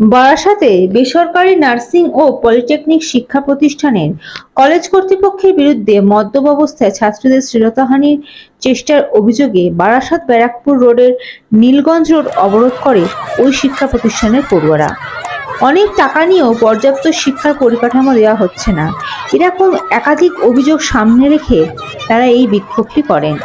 বারাসাতে বেসরকারি নার্সিং ও পলিটেকনিক শিক্ষা প্রতিষ্ঠানের কলেজ কর্তৃপক্ষের বিরুদ্ধে মদ্যপ অবস্থায় ছাত্রীদের শ্লীলতাহানির চেষ্টার অভিযোগে বারাসাত ব্যারাকপুর রোডের নীলগঞ্জ রোড অবরোধ করে ওই শিক্ষা প্রতিষ্ঠানের পড়ুয়ারা। অনেক টাকা নিয়েও পর্যাপ্ত শিক্ষার পরিকাঠামো দেওয়া হচ্ছে না। এরকম একাধিক অভিযোগ সামনে রেখে তারা এই বিক্ষোভটি করেন।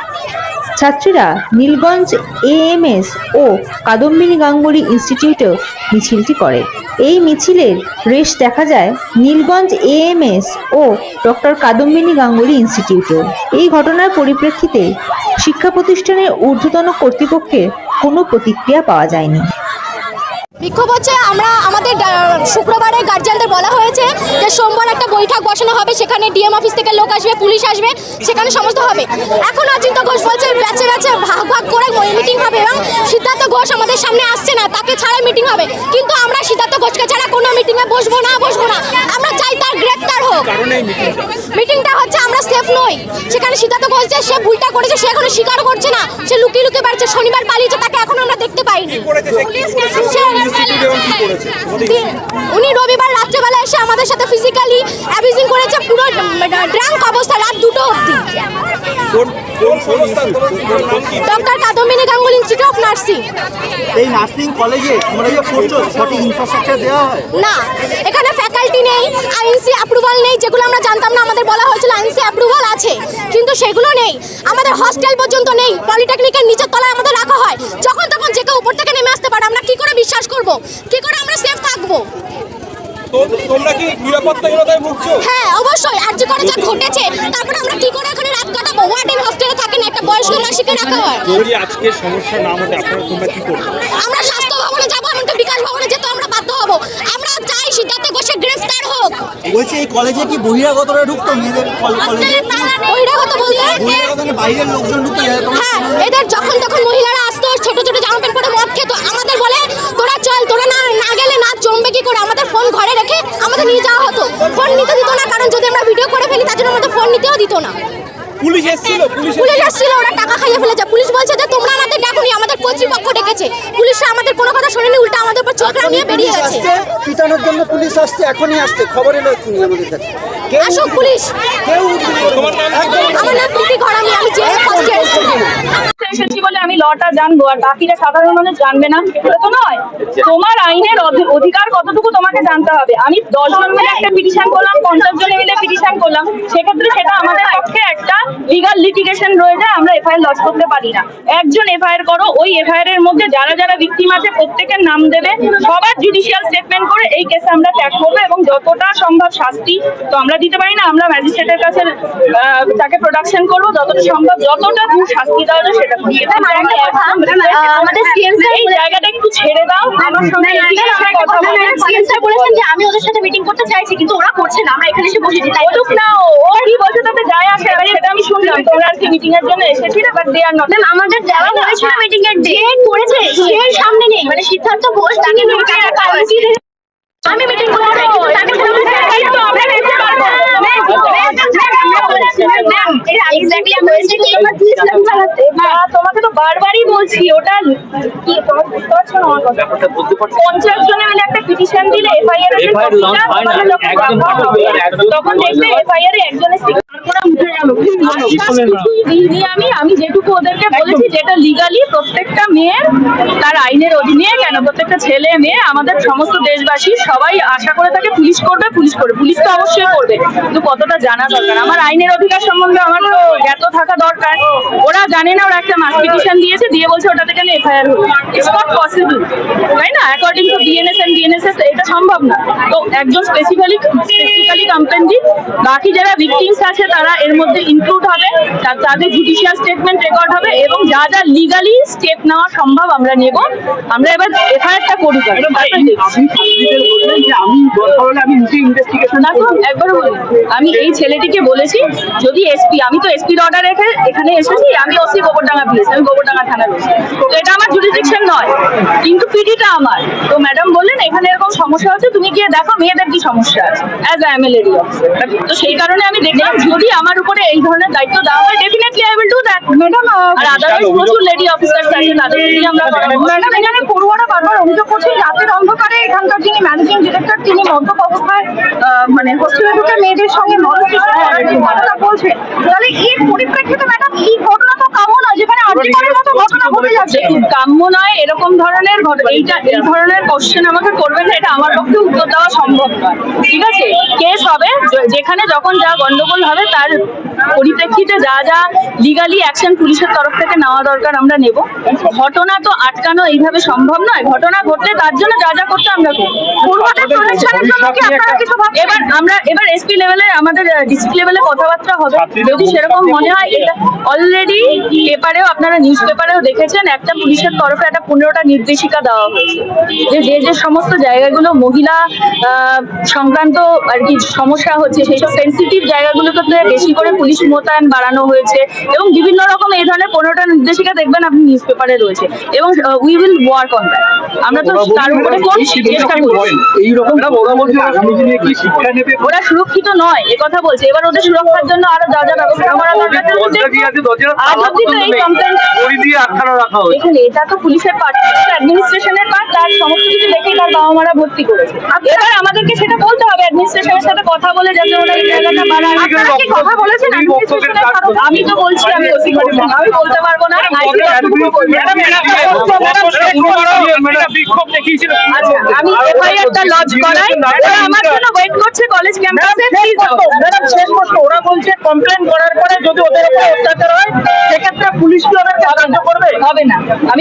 ছাত্রীরা নীলগঞ্জ এএমএস ও কাদম্বিনী গাঙ্গুলি ইনস্টিটিউটেও মিছিলটি করে। এই মিছিলের রেশ দেখা যায় নীলগঞ্জ এএমএস ও ডক্টর কাদম্বিনী গাঙ্গুলি ইনস্টিটিউটেও। এই ঘটনার পরিপ্রেক্ষিতে শিক্ষা প্রতিষ্ঠানের ঊর্ধ্বতন কর্তৃপক্ষের কোনো প্রতিক্রিয়া পাওয়া যায়নি। বিক্ষোভ হচ্ছে আমরা আমাদের শুক্রবারে গার্জিয়ানদের বলা হয়েছে যে সোমবার একটা বৈঠক বসানো হবে সেখানে ডিএম অফিস থেকে লোক আসবে পুলিশ আসবে সেখানে সমস্ত হবে। এখন অচিন্ত ঘোষ বলছে ব্যাচে ব্যাচে ভাগ ভাগ করে মিটিং হবে এবং সিদ্ধার্থ ঘোষ আমাদের সামনে আসছে না তাকে ছাড়াই মিটিং হবে। কিন্তু আমরা সিদ্ধার্থ ঘোষকে ছাড়া কোনো মিটিংয়ে বসবো না বসবো না। আমরা চাই তার গ্রেপ্তার হোক। মিটিংটা হচ্ছে আমরা সেফ নই। সেখানে সিদ্ধার্থ ঘোষ যে সে ভুলটা করেছে সে এখনও স্বীকার করছে না। সে লুকিয়ে লুকিয়ে বাড়ছে শনিবার পালিয়েছে তাকে এখন আমরা দেখতে পাইনি। সে- উনি রবিবার রাত্রেবেলা এসে আমাদের সাথে ফিজিক্যালি অ্যাবিউজিং করেছে পুরো ড্রাঙ্ক অবস্থা রাত দুটো অবধি। Doctor Kadambini Ganguly institute of nursing. এই নার্সিং কলেজে তোমরা যে পড়ছো সঠিক ইনফ্রাস্ট্রাকচার দেওয়া হয়? না এখানে ফ্যাকাল্টি নেই আইএনসি অ্যাপ্রুভাল নেই যেগুলো আমরা জানতাম না আমাদের বলা হয়েছিল আইএনসি অ্যাপ্রুভাল আছে কিন্তু সেগুলো নেই। আমাদের হস্টেল পর্যন্ত নেই পলিটেকনিকের নিচের তলায় আমাদের রাখা হয়। যখন তখন যে কেউ উপর থেকে নেমে আসতে পারে আমরা কি করে বিশ্বাস করব? কি করে আমরা সেফ থাকব? তোমরা কি নিরাপত্তাহীনতায় ভুগছো? হ্যাঁ অবশ্যই আর যে করে যা ঘটেছে তারপরে আমরা কি করে এখানে রাত কাটাবো ওয়ার্ডেন হস্টেলে থাকেন একটা বয়স্ক মাসিকে রাখা হয় যদি আজকে সমস্যা না হতে আপনারা তোমরা কি করবে? আমরা স্বাস্থ্য ভবনে যাব এমনকি বিকাশ ভবনে যেতে আমরা বাধ্য হব। আমরা চাই সিদ্ধার্থ ঘোষের গ্রেফতার হোক। বলছে এই কলেজে কি বহিরাগতরা ঢুকতো? মেয়েদের কলেজে বহিরাগত বলতে? বহিরাগত মানে বাইরের লোকজন ঢুকতো? হ্যাঁ এদের যখন তখন মহিলারা আসতো ছোট ছোট জামা প্যান্ট পরে মদ খেত আমাদের বলে তোরা চল তোরা না না গেলে না জমবে কি করে? আমাদের ফোন ঘরে রেখে আমাদের নিয়ে যাওয়া হতো। ফোন নিতে দিত না কারণ যদি আমরা ভিডিও করে ফেলি তার জন্য আমাদের ফোন নিতেও দিত না। পুলিশ এসেছিল পুলিশ পুলিশ আসছিল ওরা টাকা খাইয়ে ফেলেছে। পুলিশ বলছে যে তোমরা আমাদের ডাকুনি আমাদের কর্তৃপক্ষ ডেকেছে। পুলিশরা আমাদের কোনো কথা শোনেনি উল্টা আমাদের উপর চোখ নিয়ে বেরিয়ে গেছে। পিটানোর জন্য পুলিশ আসছে এখনই আসছে খবর এলো এক্ষুনি আমাদের কাছে। আসুক পুলিশ? আমার নাম প্রীতি আমি যে ফার্স্ট ইয়ার স্টুডেন্ট এসেছি। বলে আমি লটা জানব আর বাকিরা সাধারণ মানুষ জানবে না। তো নয়। তোমার আইনের অধি- অধিকার কতটুকু তোমাকে জানতে হবে? আমি দশ জন মিলে একটা পিটিশন করলাম পঞ্চাশ জনে মিলে পিটিশন করলাম। সেক্ষেত্রে সেটা আমাদের পক্ষে একটা লিগাল লিটিগেশন রয়ে যায় আমরা এফআইআর লস করতে পারি না। একজন এফআইআর করো ওই এফআইআর এর মধ্যে যারা যারা ভিকটিম আছে প্রত্যেকের নাম দেবে। সবার জুডিশিয়াল স্টেটমেন্ট করে এই কেসে আমরা ত্যাগ করব এবং যতটা সম্ভব শাস্তি তো আমরা দিতে পারি না। আমরা ম্যাজিস্ট্রেটের কাছে তাকে প্রোডাকশন করব। যতটা সম্ভব যতটা দূর শাস্তি দেওয়া যায় সেটা। এটা মানে কথা। আমাদের সিএমসি এই জায়গাটা একটু ছেড়ে দাও। আমার সঙ্গে কথা বলো। সিএমসি বলেছেন যে আমি ওদের সাথে মিটিং করতে চাইছি কিন্তু ওরা করছে না। আমরা এখানে এসে বসেছি তাই না ও কি বলছে তাতে যায় আসে সেটা আমি শুনলাম তোমরা আজকে মিটিং এর জন্য এসেছিলে বাট দে আর নট আমাদের যারা হয়েছিল মিটিং এর ডেট করেছে সেই সামনে নেই মানে সিদ্ধার্থ ঘোষ তাকে আমি মিটিং করতে তাকে কোনো আমরা দেখতে পারব এক্স্যাক্টলি হয়েছে কি না তোমাকে তো বারবারই বলছি ওটা কি তোমরা বুঝতে পারছ না আমার কথা পঞ্চাশ জনে মিলে একটা পিটিশন দিলে এফআইআর হয় তখন দেখবে এফআইআর এ একজনের আমি আমি যেটুকু ওদেরকে বলেছি যেটা লিগালি প্রত্যেকটা মেয়ের তার আইনের অধীনে কেন প্রত্যেকটা ছেলে মেয়ে আমাদের সমস্ত দেশবাসী সবাই আশা করে থাকে পুলিশ করবে পুলিশ করবে পুলিশ তো অবশ্যই করবে কিন্তু কতটা জানা দরকার আমার আইনের অধিকার সম্বন্ধে আমার তো জ্ঞাত থাকা দরকার। ওরা জানে না ওরা একটা মাস দিয়েছে, দিয়ে বলছে ওটাতে এফআইআর হলো ইটস নট পসিবল তাই না? According to BNS and BNSS এটা সম্ভব না। তো একজন স্পেসিফিক্যালি বাকি যারা ভিকটিমস আছে তারা এর মধ্যে ইনক্লুড হবে তাদের জুডিশিয়াল স্টেটমেন্ট রেকর্ড হবে এবং যা যা লিগালি স্টেপ নেওয়া সম্ভব আমরা নেব আমরা এবার এফআইআরটা করি। আমি এই ছেলেটিকে বলেছি যদি এসপি আমি তো এসপির অর্ডার রেখে এখানে এসেছি আমি ওসি গোবরডাঙ্গা পিএস আমি গোবরডাঙ্গা থানার ওসি। তো এটা আমার জুরিডিকশন নয় কিন্তু পিডিটা আমার। তো ম্যাডাম বললেন এখানে এরকম সমস্যা হচ্ছে তুমি গিয়ে দেখো মেয়েদের কি সমস্যা আছে as I am lady তো সেই কারণে আমি দেখলাম যদি আমার উপরে এই ধরনের দায়িত্ব দেওয়া হয় definitely I will do that madam R otherwise প্রচুর লেডি অফিসার আছে তাদের দিয়ে আমরা ম্যাডাম এখানে পড়ুয়ারা বারবার অভিযোগ করছেন রাতের অন্ধকারে এখানকার যিনি ম্যানেজিং ডিরেক্টর তিনি মদ্যপ অবস্থায় মানে হোস্টেলে ঢুকে মেয়েদের সঙ্গে ঘটনা বলছেন তাহলে এর পরিপ্রেক্ষিতে ম্যাডাম Yeah. কাম্য নয় এরকম ধরনের এইটা এই ধরনের কোশ্চেন আমাকে করবেন না এটা আমার পক্ষে উত্তর দেওয়া সম্ভব নয়। ঠিক আছে? কেস হবে। যেখানে যখন যা গন্ডগোল হবে তার পরিপ্রেক্ষিতে যা যা লিগালি অ্যাকশন পুলিশের তরফ থেকে নেওয়া দরকার আমরা নেব। ঘটনা তো আটকানো এইভাবে সম্ভব নয়। ঘটনা ঘটলে তার জন্য যা যা করতে আমরা? এবার আমরা এবার এসপি লেভেলে আমাদের ডিস্ট্রিক্ট লেভেলে কথাবার্তা হবে। যদি সেরকম মনে হয় অলরেডি পেপারেও আপনারা নিউজ পেপারেও দেখেছেন একটা পুলিশের তরফে একটা পনেরোটা নির্দেশিকা দেওয়া হয়েছে যে যে যে সমস্ত জায়গাগুলো মহিলা সংক্রান্ত আর কি সমস্যা হচ্ছে সেই সব সেন্সিটিভ জায়গাগুলোতে বেশি করে পুলিশ মোতায়েন বাড়ানো হয়েছে এবং বিভিন্ন রকম এই ধরনের পনেরোটা নির্দেশিকা দেখবেন আপনি নিউজ পেপারে রয়েছে এবং we will work on that আমরা তো তার উপরে চেষ্টা করছি ওরা সুরক্ষিত নয় এ কথা বলছে। এবার ওদের সুরক্ষার জন্য আরও যা যা ব্যবস্থা করা দরকার আজ অব্দি তো এই কমপ্লেন দড়ি এটা তো পুলিশের পার্ট অ্যাডমিনিস্ট্রেশনের পার্ট তার সমস্ত কিছু দেখেই তার বাবা মারা ভর্তি করেছে। এবার আমাদেরকে সেটা বলতে হবে অ্যাডমিনিস্ট্রেশনের সাথে কথা বলে যাতে ওরা এই জায়গাটা বাড়ায়। কথা বলেছেন? আমি তো বলছি আমি ওসি আমি বলতে পারব না। আমি এফআইআরটা করাই। আমার জন্য ওয়েট করছে কলেজ ক্যাম্পাসে শেষ প্রশ্ন ওরা বলছে কমপ্লেন করার পরে যদি ওদের উপরে অত্যাচার হয় সেক্ষেত্রে পুলিশ কি সাহায্য করবে? হবে না। আমি